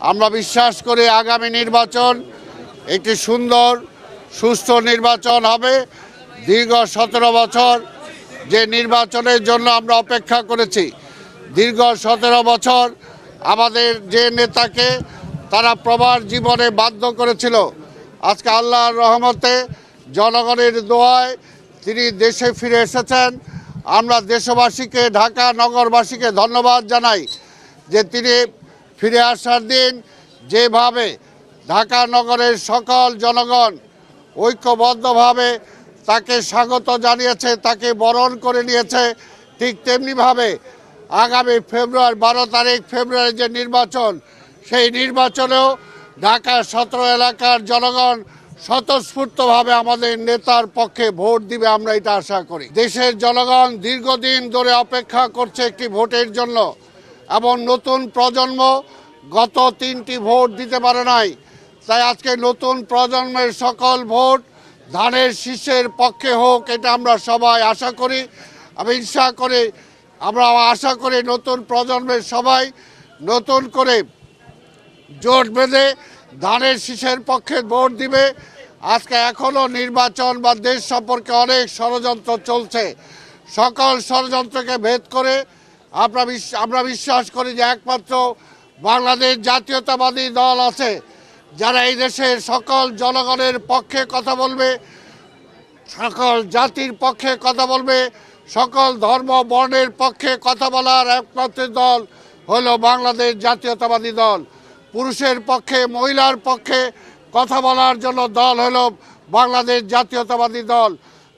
আমরা বিশ্বাস করি আগামী নির্বাচন একটি সুন্দর সুস্থ নির্বাচন হবে। দীর্ঘ সতেরো বছর যে নির্বাচনের জন্য আমরা অপেক্ষা করেছি, দীর্ঘ সতেরো বছর আমাদের যে নেতাকে তারা প্রবার জীবনে বাধ্য করেছিল, আজকে আল্লাহর রহমতে জনগণের দোয়ায় তিনি দেশে ফিরে এসেছেন। আমরা দেশবাসীকে, ঢাকা নগরবাসীকে ধন্যবাদ জানাই যে তিনি ফিরে আসার দিন যেভাবে ঢাকা নগরের সকল জনগণ ঐক্যবদ্ধভাবে তাকে স্বাগত জানিয়েছে, তাকে বরণ করে নিয়েছে, ঠিক তেমনিভাবে আগামী ফেব্রুয়ারি, বারো তারিখ ফেব্রুয়ারি যে নির্বাচন, সেই নির্বাচনেও ঢাকা সতেরো এলাকার জনগণ স্বতঃস্ফূর্তভাবে আমাদের নেতার পক্ষে ভোট দিবে আমরা এটা আশা করি। দেশের জনগণ দীর্ঘদিন ধরে অপেক্ষা করছে একটি ভোটের জন্য। এবং নতুন প্রজন্ম গত তিনটি ভোট দিতে পারে নাই। তাই আজকে নতুন প্রজন্মের সকল ভোট ধানের শীষের পক্ষে হোক, এটা আমরা সবাই আশা করি। আমি ইচ্ছা করে, আমরা আশা করি নতুন প্রজন্মের সবাই নতুন করে জোট বেঁধে ধানের শীষের পক্ষে ভোট দিবে। আজকে এখনও নির্বাচন বা দেশ সম্পর্কে অনেক ষড়যন্ত্র চলছে। সকল ষড়যন্ত্রকে ভেদ করে আমরা আমরা বিশ্বাস করি যে একমাত্র বাংলাদেশ জাতীয়তাবাদী দল আছে যারা এই দেশের সকল জনগণের পক্ষে কথা বলবে, সকল জাতির পক্ষে কথা বলবে, সকল ধর্ম বর্ণের পক্ষে কথা বলার একমাত্র দল হলো বাংলাদেশ জাতীয়তাবাদী দল। পুরুষের পক্ষে, মহিলার পক্ষে কথা বলার জন্য দল হলো বাংলাদেশ জাতীয়তাবাদী দল।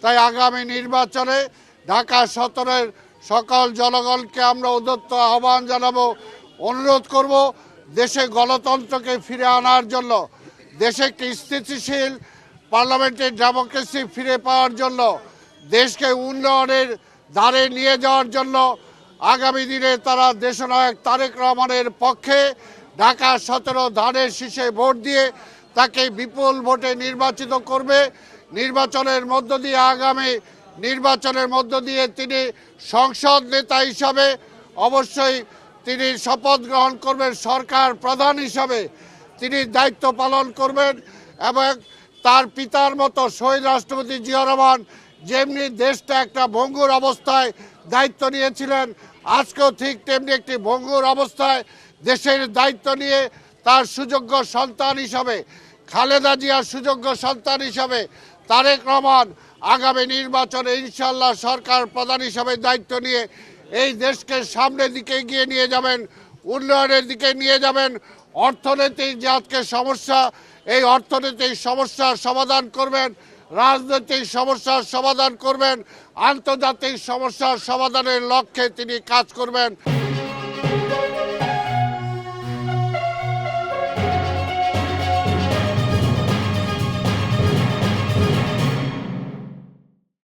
তাই আগামী নির্বাচনে ঢাকা সদরের সকল জনগণকে আমরা উদত্ত আহ্বান জানাব, অনুরোধ করব দেশে গণতন্ত্রকে ফিরে আনার জন্য, দেশে একটি স্থিতিশীল পার্লামেন্টের ডেমোক্রেসি ফিরে পাওয়ার জন্য, দেশকে উন্নয়নের ধারে নিয়ে যাওয়ার জন্য, আগামী দিনে তারা দেশনায়ক তারেক রহমানের পক্ষে ঢাকা সতেরো ধানের শীষে ভোট দিয়ে তাকে বিপুল ভোটে নির্বাচিত করবে। নির্বাচনের মধ্য দিয়ে আগামী নির্বাচনের মধ্য দিয়ে তিনি সংসদ নেতা হিসাবে অবশ্যই তিনি শপথ গ্রহণ করবেন, সরকার প্রধান হিসাবে তিনি দায়িত্ব পালন করবেন এবং তার পিতার মতো শহীদ রাষ্ট্রপতি জিয়া রহমান যেমনি দেশটা একটা ভঙ্গুর অবস্থায় দায়িত্ব নিয়েছিলেন, আজকেও ঠিক তেমনি একটি ভঙ্গুর অবস্থায় দেশের দায়িত্ব নিয়ে তার সুযোগ্য সন্তান হিসাবে, খালেদা জিয়ার সুযোগ্য সন্তান হিসাবে তারেক রহমান আগামী নির্বাচনে ইনশাল্লাহ সরকার প্রধান হিসাবে দায়িত্ব নিয়ে এই দেশকে সামনের দিকে এগিয়ে নিয়ে যাবেন, উন্নয়নের দিকে নিয়ে যাবেন। অর্থনৈতিক যে আজকে সমস্যা, এই অর্থনৈতিক সমস্যার সমাধান করবেন, রাজনৈতিক সমস্যার সমাধান করবেন, আন্তর্জাতিক সমস্যার সমাধানের লক্ষ্যে তিনি কাজ করবেন।